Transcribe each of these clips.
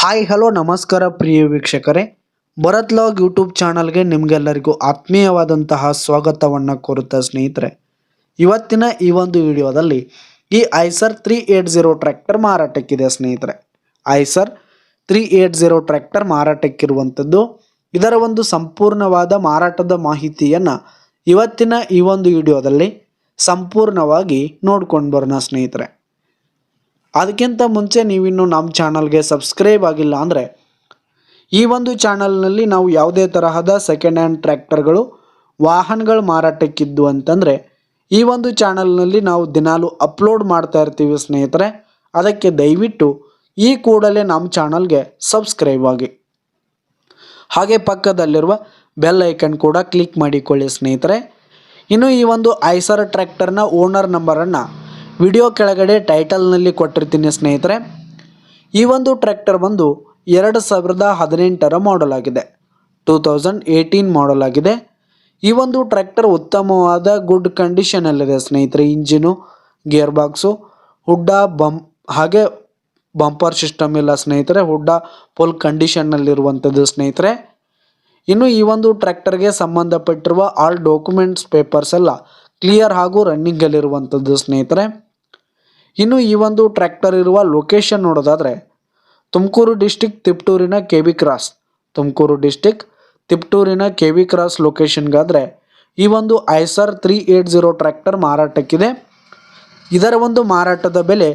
Hi, hello, ನಮಸ್ಕಾರ ಪ್ರಿಯ ವೀಕ್ಷಕರೇ. Bharat log YouTube ಚಾನಲ್ಗೆ ನಿಮಗೆಲ್ಲರಿಗೂ ಆತ್ಮೀಯವಾದಂತಹ ಸ್ವಾಗತವನ್ನು ಕೋರುತ್ತಾ ಸ್ನೇಹಿತರೆ. ಇವತ್ತಿನ ಈ ಒಂದು ವಿಡಿಯೋದಲ್ಲಿ ಈ Eicher three eight zero tractor ಮಾರಾಟಕ್ಕಿದೆ ಸ್ನೇಹಿತರೆ. Eicher three eight zero tractor ಮಾರಾಟಕ್ಕಿರುವಂಥದ್ದು ಇದರ ಒಂದು ಸಂಪೂರ್ಣವಾದ ಮಾರಾಟದ ಮಾಹಿತಿಯನ್ನು ಇವತ್ತಿನ ಈ ಒಂದು ವಿಡಿಯೋದಲ್ಲಿ ಸಂಪೂರ್ಣವಾಗಿ ನೋಡ್ಕೊಂಡು ಬರೋಣ ಸ್ನೇಹಿತರೆ. ಅದಕ್ಕಿಂತ ಮುಂಚೆ ನೀವಿನ್ನು ನಮ್ಮ ಚಾನಲ್ಗೆ ಸಬ್ಸ್ಕ್ರೈಬ್ ಆಗಿಲ್ಲ ಅಂದರೆ ಈ ಒಂದು ಚಾನಲ್ನಲ್ಲಿ ನಾವು ಯಾವುದೇ ತರಹದ ಸೆಕೆಂಡ್ ಹ್ಯಾಂಡ್ ಟ್ರ್ಯಾಕ್ಟರ್ಗಳು, ವಾಹನಗಳು ಮಾರಾಟಕ್ಕಿದ್ದು ಅಂತಂದರೆ ಈ ಒಂದು ಚಾನಲ್ನಲ್ಲಿ ನಾವು ದಿನಾಲು ಅಪ್ಲೋಡ್ ಮಾಡ್ತಾ ಇರ್ತೀವಿ ಸ್ನೇಹಿತರೆ. ಅದಕ್ಕೆ ದಯವಿಟ್ಟು ಈ ಕೂಡಲೇ ನಮ್ಮ ಚಾನಲ್ಗೆ ಸಬ್ಸ್ಕ್ರೈಬ್ ಆಗಿ. ಹಾಗೆ ಪಕ್ಕದಲ್ಲಿರುವ ಬೆಲ್ ಐಕನ್ ಕೂಡ ಕ್ಲಿಕ್ ಮಾಡಿಕೊಳ್ಳಿ ಸ್ನೇಹಿತರೆ. ಇನ್ನು ಈ ಒಂದು ಐಸರ್ ಟ್ರ್ಯಾಕ್ಟರ್ನ ಓನರ್ ನಂಬರನ್ನು ವಿಡಿಯೋ ಕೆಳಗಡೆ ಟೈಟಲ್ನಲ್ಲಿ ಕೊಟ್ಟಿರ್ತೀನಿ ಸ್ನೇಹಿತರೆ. ಈ ಒಂದು ಟ್ರ್ಯಾಕ್ಟರ್ ಬಂದು ಎರಡು ಸಾವಿರದ ಹದಿನೆಂಟರ ಮಾಡಲ್ ಆಗಿದೆ. ಟೂ ತೌಸಂಡ್ ಏಯ್ಟೀನ್ ಮಾಡಲ್ ಆಗಿದೆ. ಈ ಒಂದು ಟ್ರ್ಯಾಕ್ಟರ್ ಉತ್ತಮವಾದ ಗುಡ್ ಕಂಡೀಷನಲ್ಲಿದೆ ಸ್ನೇಹಿತರೆ. ಇಂಜಿನು ಗೇರ್ ಬಾಕ್ಸು ಹುಡ್ಡ, ಬಂ, ಹಾಗೆ ಬಂಪರ್ ಸಿಸ್ಟಮ್ ಇಲ್ಲ ಸ್ನೇಹಿತರೆ. ಹುಡ್ಡ ಫುಲ್ ಕಂಡೀಷನ್ನಲ್ಲಿರುವಂಥದ್ದು ಸ್ನೇಹಿತರೆ. ಇನ್ನು ಈ ಒಂದು ಟ್ರ್ಯಾಕ್ಟರ್ಗೆ ಸಂಬಂಧಪಟ್ಟಿರುವ ಆಲ್ ಡಾಕ್ಯುಮೆಂಟ್ಸ್ ಪೇಪರ್ಸ್ ಎಲ್ಲ ಕ್ಲಿಯರ್ ಹಾಗೂ ರನ್ನಿಂಗಲ್ಲಿರುವಂಥದ್ದು ಸ್ನೇಹಿತರೆ. ಇನ್ನು ಈ ಒಂದು ಟ್ರ್ಯಾಕ್ಟರ್ ಇರುವ ಲೊಕೇಶನ್ ನೋಡೋದಾದರೆ Tumakuru district ತಿಪ್ಟೂರಿನ K V cross Tumakuru district ತಿಪ್ಟೂರಿನ K V cross ಲೊಕೇಶನ್ಗಾದರೆ ಈ ಒಂದು Eicher three eight zero tractor ಮಾರಾಟಕ್ಕಿದೆ. ಇದರ ಒಂದು ಮಾರಾಟದ ಬೆಲೆ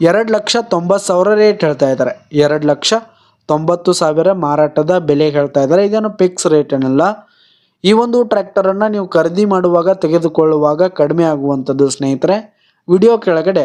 ಎರಡು ಲಕ್ಷ ತೊಂಬತ್ತು ಸಾವಿರ ರೇಟ್ ಹೇಳ್ತಾ ಇದ್ದಾರೆ. ಎರಡು ಲಕ್ಷ ತೊಂಬತ್ತು ಸಾವಿರ ಮಾರಾಟದ ಬೆಲೆ ಹೇಳ್ತಾ ಇದ್ದಾರೆ. ಇದೇನು ಫಿಕ್ಸ್ ರೇಟ್ ಏನಲ್ಲ. ಈ ಒಂದು ಟ್ರ್ಯಾಕ್ಟರನ್ನು ನೀವು ಖರೀದಿ ಮಾಡುವಾಗ, ತೆಗೆದುಕೊಳ್ಳುವಾಗ ಕಡಿಮೆ ಆಗುವಂಥದ್ದು ಸ್ನೇಹಿತರೆ. ವಿಡಿಯೋ ಕೆಳಗಡೆ